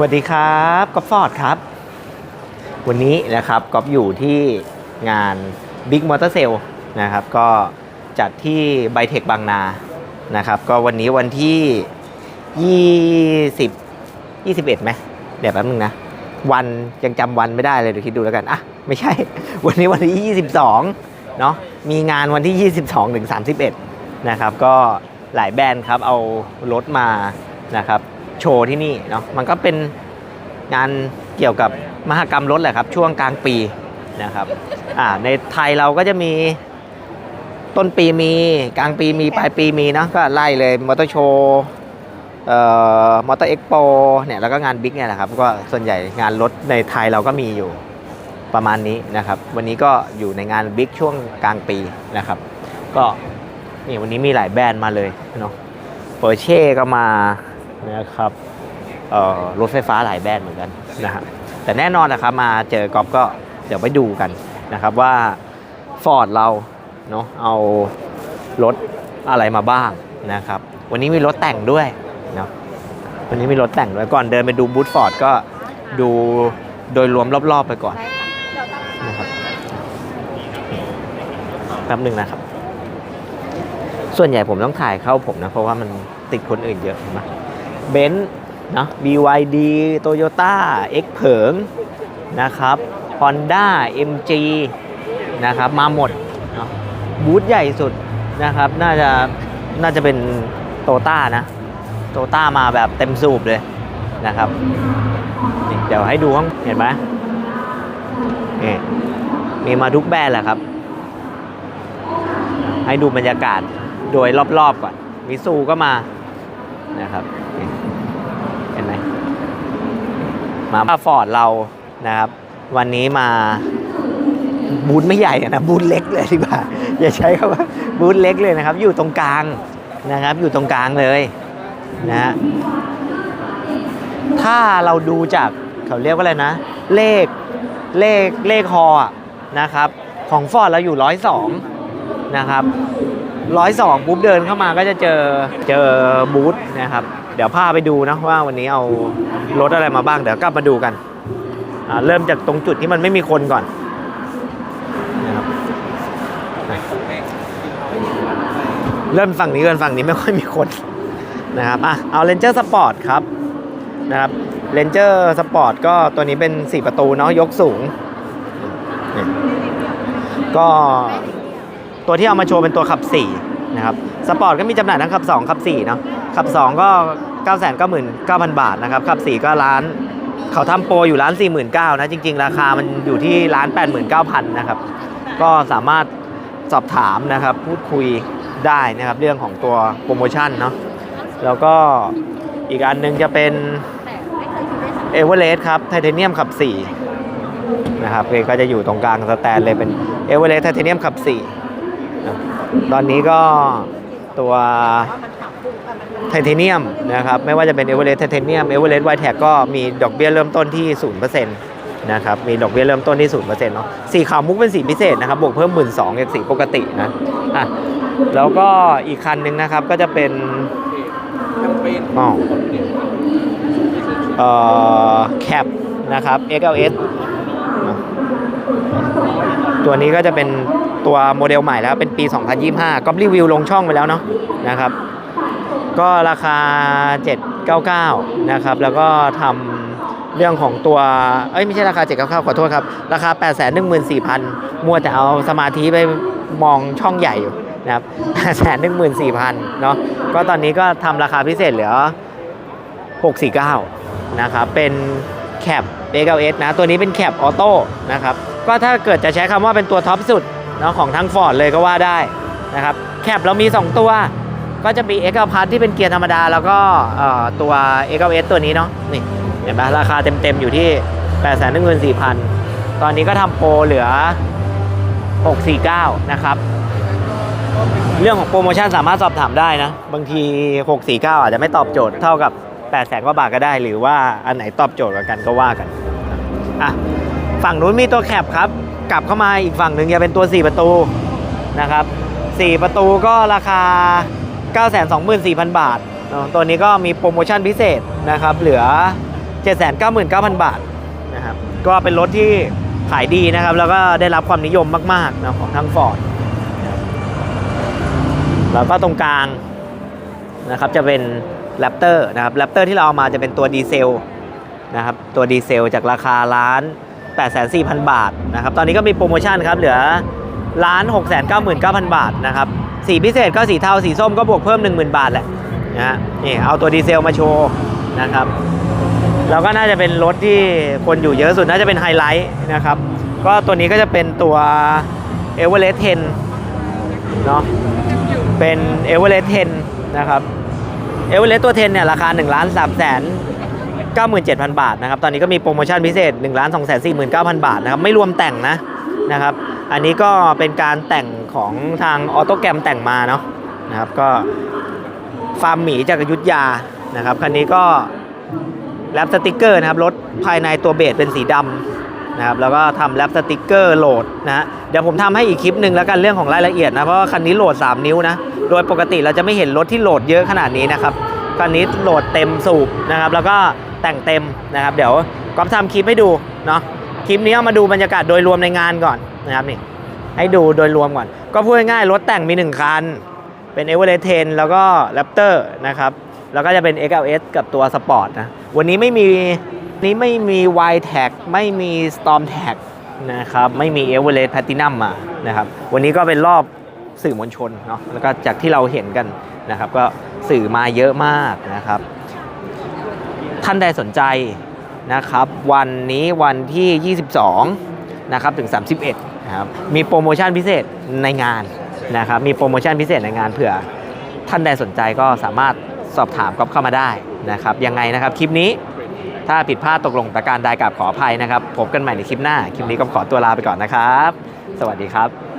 วัสดีครับก๊อฟฟอร์ดครับ วันนี้นะครับก๊อฟอยู่ที่งาน Big Motor Sale นะครับ ก็จัดที่ไบเทคบางนานะครับ ก็วันนี้วันที่20 21ไหมเดี๋ยวแป๊บนึงนะ วันยังจำวันไม่ได้เลยเดี๋ยวคิดดูแล้วกันอะไม่ใช่ วันนี้วันที่ 22เนาะมีงานวันที่ 22ถึง31 นะครับ ก็หลายแบรนด์ครับเอารถมานะครับ โชว์ที่นี่เนาะมันก็เป็นงานเกี่ยวกับมหกรรมรถแหละครับ ช่วงกลางปีนะครับอ่าในไทยเราก็จะมีต้นปีมีกลางปีมีปลายปีมีเนาะก็ไล่เลยมอเตอร์โชว์เอ่อมอเตอร์เอ็กโปเนี่ยแล้วก็งานบิ๊กเนี่ยแหละครับก็ส่วนใหญ่งานรถในไทยเราก็มีอยู่ประมาณนี้นะครับ วันนี้ก็อยู่ในงานบิ๊กช่วงกลางปีนะครับ ก็นี่วันนี้มีหลายแบรนด์มาเลยเนาะเปอร์เช่ก็มา นะครับเอ่อรถไฟฟ้าหลายแบรนด์เหมือนกันนะฮะแต่แน่นอนนะครับมาเจอกอฟก็เดี๋ยวไปดูกันนะครับว่า Ford เราเนาะเอารถอะไรมาบ้างนะครับ วันนี้มีรถแต่งด้วยเนาะวันนี้มีรถแต่งด้วยก่อนเดินไปดูบูธฟอร์ดก็ดูโดยรวมรอบๆไปก่อนนะครับแป๊บหนึ่งนะครับ ส่วนใหญ่ผมต้องถ่ายเข้าผมนะ เพราะว่ามันติดคนอื่นเยอะเห็นไหม เบนซ์นาะ BYD Toyota X เผิงนะครับ Honda MG นะครับ มาหมดนะบูธใหญ่สุดนะครับ น่าจะน่าจะเป็นโตต้านะ โตต้ามาแบบเต็มสูบเลยนะครับ เดี๋ยวให้ดูข้างเห็นไหมนี่มีมาทุกแบรนด์แหละครับ ให้ดูบรรยากาศโดยรอบๆก่อนมิซูก็มานะครับ มาฟอร์ดเรานะครับ วันนี้มาบูธไม่ใหญ่นะบูธเล็กเลยดีกว่าอย่าใช้คำว่าบูธเล็กเลยนะครับ อยู่ตรงกลางนะครับ อยู่ตรงกลางเลยนะฮะถ้าเราดูจากเขาเรียกว่าอะไรนะ เลขเลขเลขฮออะนะครับ ของฟอร์ดเราอยู่ร้อยสองนะครับร้อยสองปุ๊บเดินเข้ามาก็จะเจอเจอบูธนะครับ ดี๋ยวพาไปดูนะว่าวันนี้เอารถอะไรมาบ้าง เดี๋ยวกลับมาดูกันเริ่มจากตรงจุดที่มันไม่มีคนก่อนเริ่มฝั่งนี้กันฝั่งนี้ไม่ค่อยมีคนนะครับอะเอาเลนเจอร์สปอร์ตครับนะครับเลนเจอร์สปอร์ตก็ตัวนี้เป็น 4 ประตูเนาะยกสูง ก็ตัวที่เอามาโชว์เป็นตัวขับ 4 นะครับสปอร์ตก็มีจำหน่ายทั้งขับ 2 ขับ 4 เนาะขับ 2 ก็ 9 9 9 9 0 0 บาทนะครับขับ4ก็ร้านเขาทำโปรอยู่ร้าน 49,000นะจริง ๆ ราคามันอยู่ที่ร้าน 89,000นะครับก็สามารถสอบถามนะครับพูดคุยได้นะครับเรื่องของตัวโปรโมชั่นเนาะแล้วก็อีกอันหนึงจะเป็นเอเวอเรสต์ครับไทเทเนียมขับ4นะครับก็จะอยู่ตรงกลางสแตนเลยเป็นเอเวอเรสต์ไทเทเนียมขับ4ตอนนี้ก็ตัว ไทเทเนียมนะครับไม่ว่าจะเป็นเอเวอเรสต์ไทเทเนียมเอเวอเรสต์ไวแท็กก็มีดอกเบี้ยเริ่มต้นที่ 0%นะครับมีดอกเบี้ยเริ่มต้นที่ 0%เนาะสีขาวมุกเป็นสีพิเศษนะครับบวกเพิ่ม 1 2ื่นจากสีปกตินะอะแล้วก็อีกคันหนึ่งนะครับก็จะเป็นอ๋อเอ่อแคปนะครับ XLS ตัวนี้ก็จะเป็นตัวโมเดลใหม่แล้วเป็นปี 2025ก็รีวิวลงช่องไปแล้วเนาะนะครับ ก็ราคา 799 นะครับ แล้วก็ทำเรื่องของตัว เอ้ยไม่ใช่ราคา 799 ขอโทษครับ ราคา 814,000 มัวแต่เอาสมาธิไปมองช่องใหญ่อยู่นะครับ814,000เนาะ ก็ตอนนี้ก็ทำราคาพิเศษเหลือ 649 นะครับ เป็นแคป XLS นะ ตัวนี้เป็นแคปออโต้นะครับ ก็ถ้าเกิดจะใช้คำว่าเป็นตัวท็อปสุดเนาะของทั้ง Ford เลยก็ว่าได้นะครับ แคปเรามี 2 ตัว ก็จะมี X 9 Plus ที่เป็นเกียร์ธรรมดา แล้วก็ตัว X 9 S ตัวนี้เนาะนี่เห็นไหมราคาเต็มๆอยู่ที่ 8 1 4 0 0 0 ตอนนี้ก็ทำโปรเหลือ 649 นะครับ เรื่องของโปรโมชั่นสามารถสอบถามได้นะ บางที 649 อาจจะไม่ตอบโจทย์เท่ากับ 8 แสนกว่าบาทก็ได้ หรือว่าอันไหนตอบโจทย์กันก็ว่ากันอะฝั่งนู้นมีตัวแคปครับ กลับเข้ามาอีกฝั่งหนึ่งจะเป็นตัว 4 ประตูนะครับ 4 ประตูก็ราคา 924,000 บาท ตัวนี้ก็มีโปรโมชั่นพิเศษนะครับ เหลือ 799,000 บาทนะครับ ก็เป็นรถที่ขายดีนะครับ แล้วก็ได้รับความนิยมมากๆนะของทางฟอร์ดแล้วก็ตรงกลางนะครับจะเป็นแรปเตอร์นะครับแรปเตอร์ที่เราเอามาจะเป็นตัวดีเซลนะครับตัวดีเซลจากราคาล้าน84,000 บาทนะครับ ตอนนี้ก็มีโปรโมชั่นครับ เหลือล้าน699,000 บาทนะครับ สีพิเศษก็สีเทาสีส้มก็บวกเพิ่ม 10,000 บาทแหละนะฮะนี่เอาตัวดีเซลมาโชว์นะครับแล้วก็น่าจะเป็นรถที่คนอยู่เยอะสุดน่าจะเป็นไฮไลท์นะครับ ก็ตัวนี้ก็จะเป็นตัว e v e r e s t 10เนาะเป็น e v e r e s t 10 นะครับ e v e r e s t ตัว 10 เนี่ย ราคา1ล้าน3แสน97,000 บาทนะครับ ตอนนี้ก็มีโปรโมชั่นพิเศษ1ล้าน2แสน49,000 บาทนะครับ ไม่รวมแต่งนะนะครับ อันนี้ก็เป็นการแต่งของทางออโตแกรมแต่งมาเนาะนะครับก็ฟาร์มหมีจากยุทธยานะครับคันนี้ก็แรปสติกเกอร์นะครับรถภายในตัวเบสเป็นสีดำนะครับแล้วก็ทำแรปสติกเกอร์โหลดนะฮะเดี๋ยวผมทำให้อีกคลิปหนึ่งแล้วกันเรื่องของรายละเอียดนะเพราะว่าคันนี้โหลด 3 นิ้วนะโดยปกติเราจะไม่เห็นรถที่โหลดเยอะขนาดนี้นะครับคันนี้โหลดเต็มสูบนะครับแล้วก็แต่งเต็มนะครับ เดี๋ยวก๊อฟทำคลิปให้ดูเนาะคลิปนี้เอามาดูบรรยากาศโดยรวมในงานก่อน นะครับนี่ให้ดูโดยรวมก่อน ก็พูดง่ายๆรถแต่งมี 1 คัน เป็น e v e r e s t 10 แล้วก็ Raptor นะครับ แล้วก็จะเป็น XLS กับตัว Sport นะ วันนี้ไม่มีนี้ไม่มี Y Tag ไม่มี Storm Tag นะครับ ไม่มี e v e r e s t Platinum มานะครับ วันนี้ก็เป็นรอบสื่อมวลชนเนาะ แล้วก็จากที่เราเห็นกันนะครับ ก็สื่อมาเยอะมากนะครับ ท่านใดสนใจนะครับ วันนี้วันที่ 22 นะครับ ถึง 31 นะครับมีโปรโมชั่นพิเศษในงานนะครับมีโปรโมชั่นพิเศษในงานเผื่อท่านใดสนใจก็สามารถสอบถามก๊อฟเข้ามาได้นะครับยังไงนะครับคลิปนี้ถ้าผิดพลาดตกลงประการใดกับขออภัยนะครับ พบกันใหม่ในคลิปหน้า คลิปนี้ก็ขอตัวลาไปก่อนนะครับ สวัสดีครับ